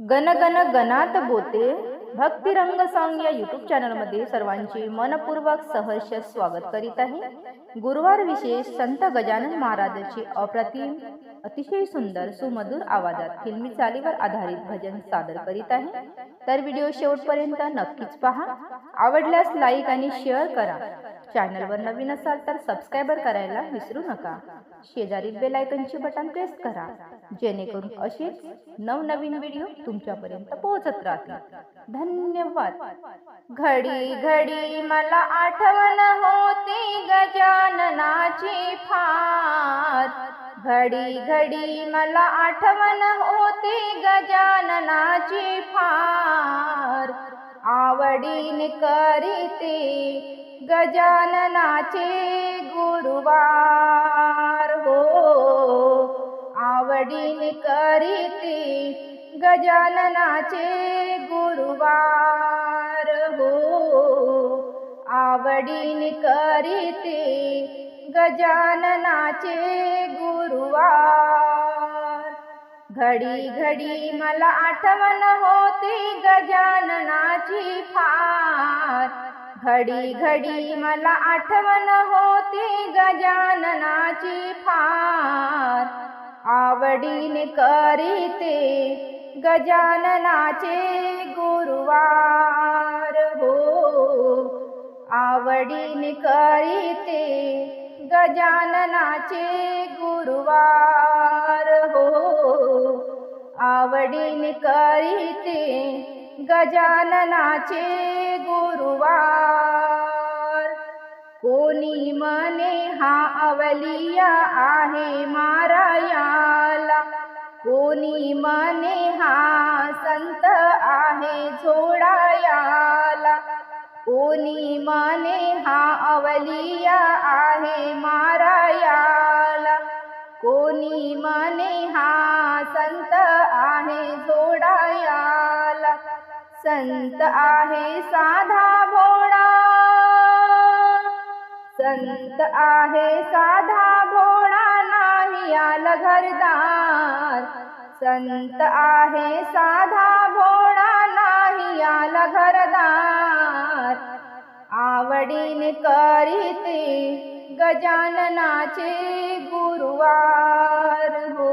Gun gun गणात बोते. भक्तिरंग song या युट्यूब चॅनलमध्ये सर्वांचे मनपूर्वक सहर्ष स्वागत करीत आहे. गुरुवार विशेष संत गजानन महाराजांचे अप्रतिम अतिशय सुंदर सुमधुर आवाजात फिल्मी चालीवर आधारित भजन सादर करीत आहे. तर व्हिडिओ शेवटपर्यंत नक्कीच पहा. आवडल्यास लाईक आणि शेअर करा. चॅनलवर नवीन असाल तर सबस्क्राईबर करायला विसरू नका. शेजारील बेल आयकनचे बटन प्रेस करा. जेणेकरून असेच नवनवीन व्हिडिओ तुमच्यापर्यंत पोहोचत राहतील. धन्यवाद. घडी घडी मला आठवण होती गजाननाची फार. घडी घडी मला आठवण होती गजाननाची फार. आवडीने करीते गजाननाचे गुरुवार हो. आवडीने करीते गजाननाचे गुरुवार हो. आवडीने करीते गजाननाचे गुरुवार. घडी घडी मला आठवण होती गजाननाची फार. घडी घडी मला आठवण होती गजाननाची फार. आवडीने करीते गजाननाचे गुरुवार हो. आवडीने करीते गजाननाचे गुरुवार हो. आवडीने करीते गजाननाचे गुरुवार. कोणी मने हा अवलिया आहे मारायाला. कोणी मने हा संत आहे झोडायाला. कोणी मने हा अवलिया आहे मारायाला. कोणी मने हा संत आहे झोडायाला. संत आहे साधा भोळा संत आहे साधा भोळा नाही आला घरदार. संत आहे साधा भोळा नाही आला घरदार. आवडीने करीते गजाननाचे गुरुवार हो.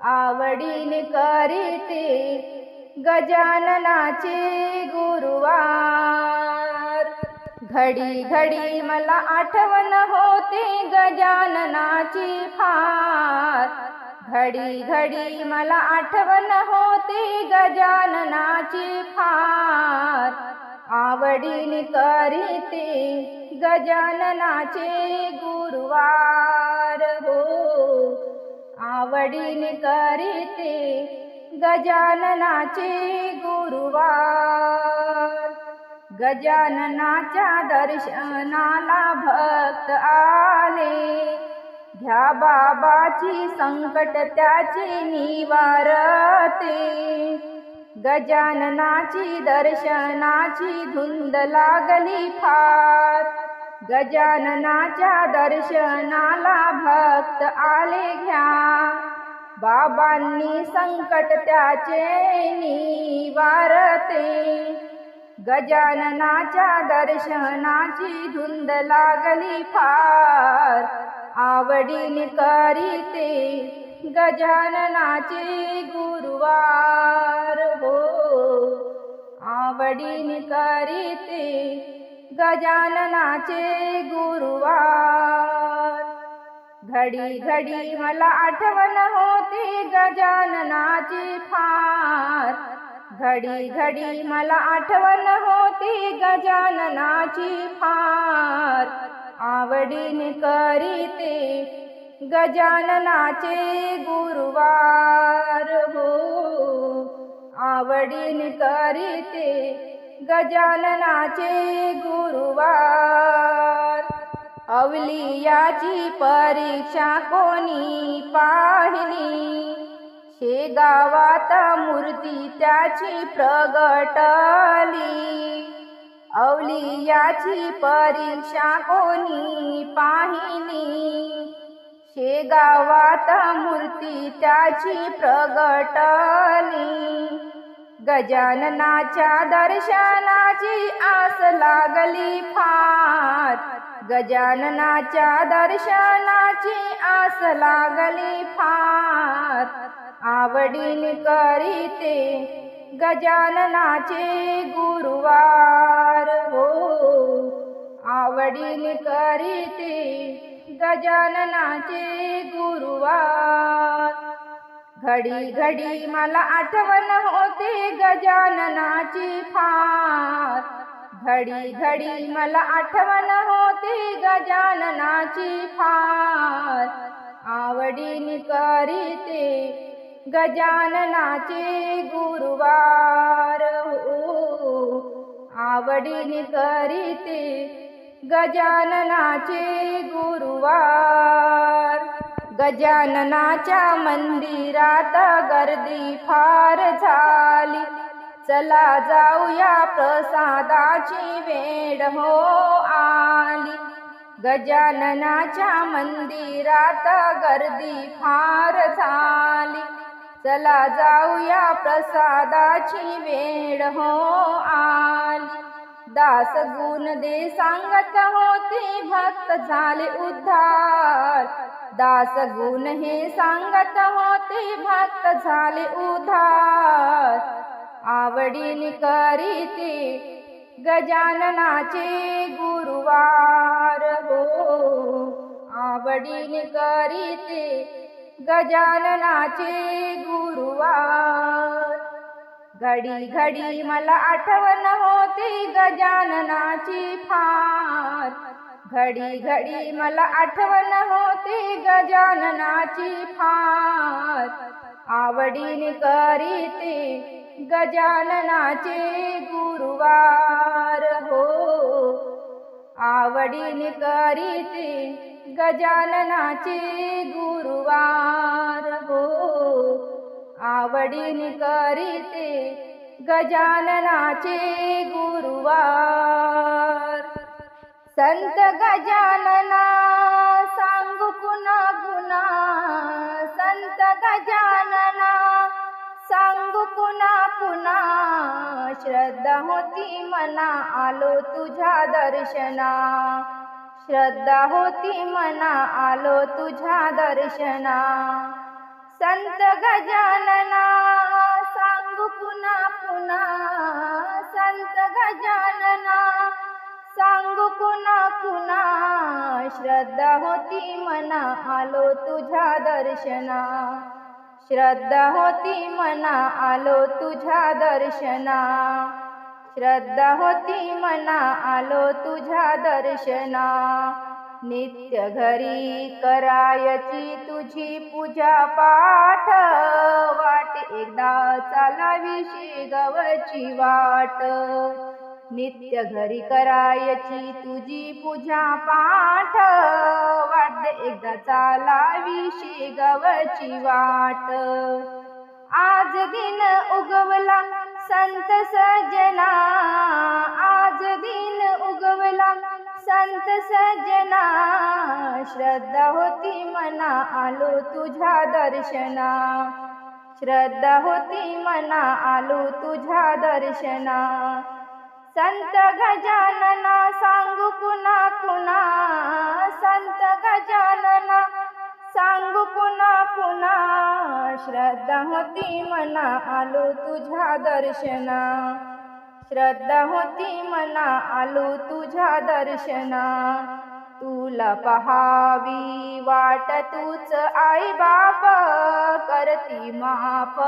आवडीने करीते गजाननाचे गुरुवार. घडी घडी मला आठवण होते गजाननाची फार. घडी घडी मला आठवण होते गजाननाची फार. आवडीने करीते गजाननाचे गुरुवार हो. आवडीने करीते गजाननाचे गुरुवार. गजाननाच्या दर्शनाला भक्त आले. घ्या बाबाची संकट त्याचे निवारते. गजाननाची दर्शनाची धुंद लागली फार. गजाननाच्या दर्शनाला भक्त आले घ्या. बाबांनी संकट त्याचे निवारते. गजाननाच्या दर्शनाची धुंद लागली फार. आवडीने करीते गजाननाचे गुरुवार हो. आवडीने करीते गजाननाचे गुरुवार. घडी घडी मला आठवण होते गजाननाची फार. घडी घडी मला आठवण होती गजाननाची फार. आवडीने करीते गजाननाचे गुरुवार हो. आवडीने करीते गजाननाचे गुरुवार. अवलियाची परीक्षा कोणी पाहिली? शेगावात मूर्ती त्याची प्रगटली. अवलियाची परीक्षा कोणी पाहिली? शेगावात मूर्ती त्याची प्रगटली. गजाननाच्या दर्शनाची आस लागली फार. गजाननाच्या दर्शनाची आस लागली फार. आवडीने करीते गजाननाचे गुरुवार. हो आवडीने करीते गजाननाचे गुरुवार. घडी घडी मला आठवण होते गजाननाची फार. घडी घडी मला आठवण होते गजाननाची फार. आवडीने करीते गजाननाचे गुरुवार हो. आवडीने करीते गजाननाचे गुरुवार. गजाननाच्या मंदिरात गर्दी फार झाली. चला जाऊया प्रसादाची वेळ हो आली. गजाननाच्या मंदिरात गर्दी फार झाली. चला जाऊया प्रसादाची वेळ हो आली. दास गुण दे सांगत होते भक्त झाले उद्धार. दास गुण हे सांगत होते भक्त झाले उद्धार. आवडीने करीते गजाननाचे गुरुवार हो. आवडीने करीते गजाननाचे गुरुवार. घडी घडी मला आठवण होते गजाननाची फार. घडी घडी मला आठवण होते गजाननाची फार. आवडीने करीते गजाननाचे गुरुवार हो. आवडीने करीते गजाननाचे गुरुवार हो. आवडीने करीते गजाननाचे गुरुवार. संत गजानना सांगू पुन्हा गुणा संत गजानना सांगू पुन्हा पुन्हा. श्रद्धा होती मना आलो तुझ्या दर्शना. श्रद्धा होती मना आलो तुझ्या दर्शना. संत गजानना सांगू पुन्हा पुन्हा. संत गजानना सांगू पुन्हा पुन्हा. श्रद्धा होती मना आलो तुझ्या दर्शना. श्रद्धा होती मना आलो तुझ्या दर्शना. श्रद्धा होती मना आलो तुझ्या दर्शना. नित्य घरी करायची तुझी पूजा पाठ. वाट एकदा चालावी शेगावची वाट. नित्य घरी करायची तुझी पूजा पाठ. वाट एकदा चालावी गवची वाट. आज दिन उगवला संत सजना. आज दिन उगवला संत सजना. श्रद्धा होती मना आलो तुझ्या दर्शना. श्रद्धा होती मना आलो तुझ्या दर्शना. संत गजानना सांगू पुन्हा पुन्हा संत गजानना सांगू पुन्हा पुन्हा श्रद्धा होती मना आलो तुझ्या दर्शना. श्रद्धा होती मना आलो तुझ्या दर्शना. तुला पहावी वाट तूच आई बाप करती माप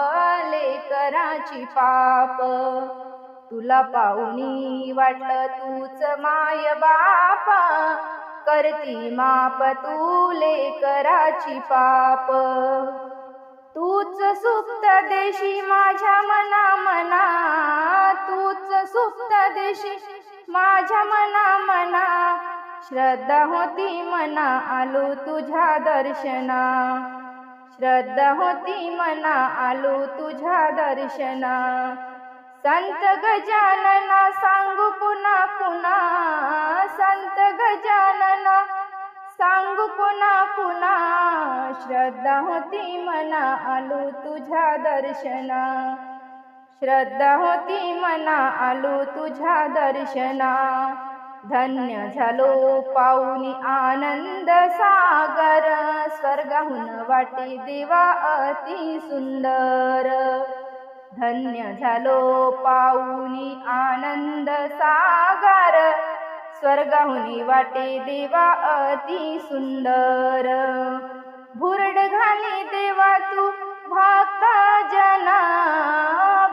लेकराची पाप. तुला पाहुणी वाटलं तूच माय बाप. करती माप तू लेकराची पाप. तूच सुप्त देशी माझ्या मना मना तूच सुप्त देशी माझ्या मना मना श्रद्धा होती मना आलो तुझ्या दर्शना. श्रद्धा होती मना आलो तुझ्या दर्शना. संत गजानना सांगू पुन्हा पुन्हा संत गजानना सांगू पुन्हा पुन्हा. श्रद्धा होती मना आलो तुझ्या दर्शना. श्रद्धा होती मना आलो तुझ्या दर्शना. धन्य झालो पाऊनी आनंद सागर. स्वर्गाहून वाटे देवा अति सुंदर. धन्य झालो पाऊनी आनंद सागर. स्वर्गाहुनी वाटे देवा अति सुंदर. भुरड घाली देवा तू भक्ता जना.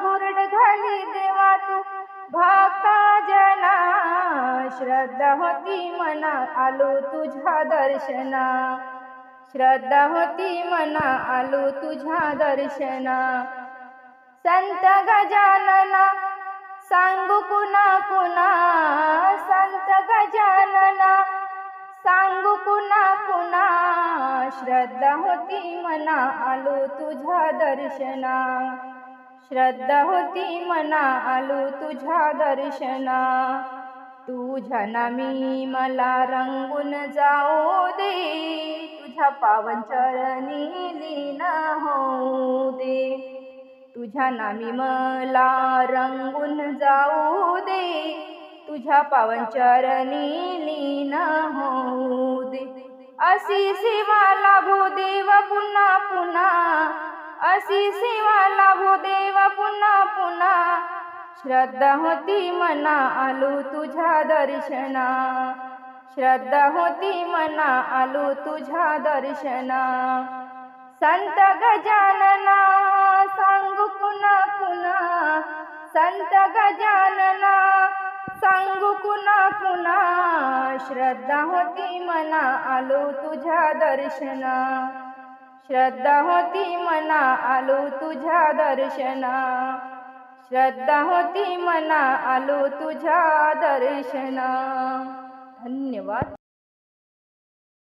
भुरड घाली देवा तू भक्ता जना. श्रद्धा होती मना आलो तुझ्या दर्शना. श्रद्धा होती मना आलो तुझ्या दर्शना. संत गजानना सांगू कुना पुन्हा संत गजानना सांगू कुणा पुन्हा श्रद्धा होती मना आलो तुझ्या दर्शना. श्रद्धा होती मना आलो तुझ्या दर्शना. तुझ्या नामी मला रंगून जाऊ दे तुझ्या पावन चरणी लीन होऊ दे. तुझ्या नामी मला रंगून जाऊ दे. तुझ्या पावन चरणी लीन होऊ दे. अशी सेवा लाभो देव पुन्हा पुन्हा. अशी सेवा लाभो देव पुन्हा पुन्हा. श्रद्धा होती मना आलो तुझ्या दर्शना. श्रद्धा होती मना आलो तुझ्या दर्शना. संत गजानना पुन्हा पुन्हा संत गजानना सांगू पुन्हा पुन्हा श्रद्धा होती मना आलो तुझ्या दर्शना. श्रद्धा होती मना आलो तुझ्या दर्शना. श्रद्धा होती मना आलो तुझ्या दर्शना. धन्यवाद.